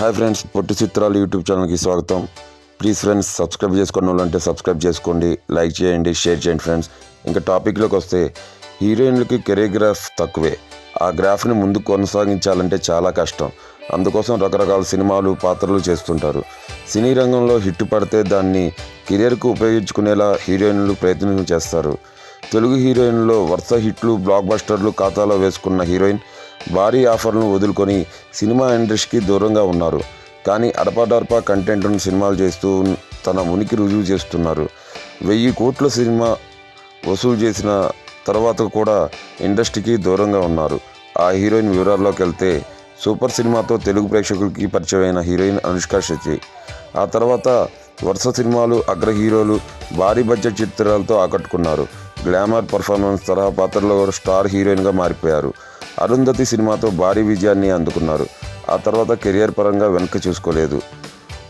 Hi friends పొట్టి చిత్రాలు YouTube ఛానల్కి స్వాగతం. ప్లీజ్ ఫ్రెండ్స్ సబ్స్క్రైబ్ చేసుకున్న వాళ్ళంటే సబ్స్క్రైబ్ చేసుకోండి లైక్ చేయండి షేర్ చేయండి ఫ్రెండ్స్. ఇంకా టాపిక్లోకి వస్తే హీరోయిన్లకి కెరీర్ గ్రాఫ్ తక్కువే. ఆ గ్రాఫ్ని ముందుకు కొనసాగించాలంటే చాలా కష్టం. అందుకోసం రకరకాల సినిమాలు పాత్రలు చేస్తుంటారు. సినీ రంగంలో హిట్ పడితే దాన్ని కెరియర్కు ఉపయోగించుకునేలా హీరోయిన్లు ప్రయత్నం చేస్తారు. తెలుగు హీరోయిన్లో వరుస హిట్లు బ్లాక్ బస్టర్లు ఖాతాలో వేసుకున్న హీరోయిన్ భారీ ఆఫర్లను వదులుకొని సినిమా ఇండస్ట్రీకి దూరంగా ఉన్నారు. కానీ అడపాదడపా కంటెంట్ను సినిమాలు చేస్తూ తన ఉనికి రుజువు చేస్తున్నారు. వెయ్యి కోట్ల సినిమా వసూలు చేసిన తర్వాత కూడా ఇండస్ట్రీకి దూరంగా ఉన్నారు. ఆ హీరోయిన్ వివరాల్లోకి వెళ్తే సూపర్ సినిమాతో తెలుగు ప్రేక్షకులకి పరిచయమైన హీరోయిన్ అనుష్క శెట్టి. ఆ తర్వాత వరుస సినిమాలు అగ్ర హీరోలు భారీ బడ్జెట్ చిత్రాలతో ఆకట్టుకున్నారు. గ్లామర్ పర్ఫార్మెన్స్ తరహా పాత్రలో స్టార్ హీరోయిన్గా మారిపోయారు. అరుంధతి సినిమాతో భారీ విజయాన్ని అందుకున్నారు. ఆ తర్వాత కెరియర్ పరంగా వెనక్కి చూసుకోలేదు.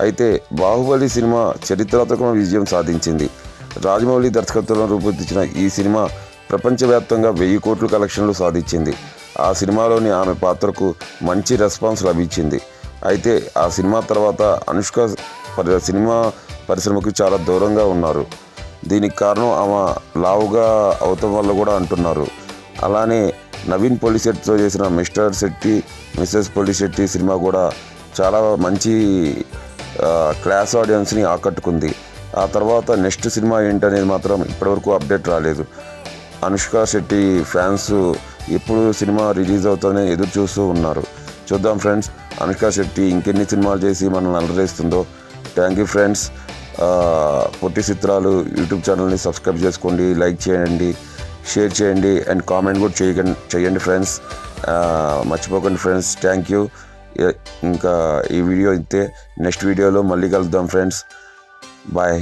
అయితే బాహుబలి సినిమా చరిత్రాత్మక విజయం సాధించింది. రాజమౌళి దర్శకత్వంలో రూపొందించిన ఈ సినిమా ప్రపంచవ్యాప్తంగా వెయ్యి కోట్ల కలెక్షన్లు సాధించింది. ఆ సినిమాలోని ఆమె పాత్రకు మంచి రెస్పాన్స్ లభించింది. అయితే ఆ సినిమా తర్వాత అనుష్క పరి సినిమా పరిశ్రమకు చాలా దూరంగా ఉన్నారు. దీనికి కారణం ఆమె లావుగా అవటం వల్ల కూడా అంటున్నారు. అలానే నవీన్ పోలిశెట్టితో చేసిన Mr Shetty Mrs Polishetty cinema కూడా చాలా మంచి క్లాస్ ఆడియన్స్ని ఆకట్టుకుంది. ఆ తర్వాత నెక్స్ట్ సినిమా ఏంటనేది మాత్రం ఇప్పటివరకు అప్డేట్ రాలేదు. అనుష్క శెట్టి ఫ్యాన్స్ ఎప్పుడు సినిమా రిలీజ్ అవుతుందని ఎదురు చూస్తూ ఉన్నారు. చూద్దాం ఫ్రెండ్స్ అనుష్క శెట్టి ఇంకెన్ని సినిమాలు చేసి మనల్ని అలరేస్తుందో. థ్యాంక్ యూ ఫ్రెండ్స్ పొట్టి చిత్రాలు యూట్యూబ్ ఛానల్ని సబ్స్క్రైబ్ చేసుకోండి లైక్ చేయండి. షేర్ చేయండి అండ్ కామెంట్ కూడా చేయకండి చేయండి ఫ్రెండ్స్. మర్చిపోకండి ఫ్రెండ్స్. థ్యాంక్ యూ ఇంకా ఈ వీడియో అయితే నెక్స్ట్ వీడియోలో మళ్ళీ కలుద్దాం ఫ్రెండ్స్. బాయ్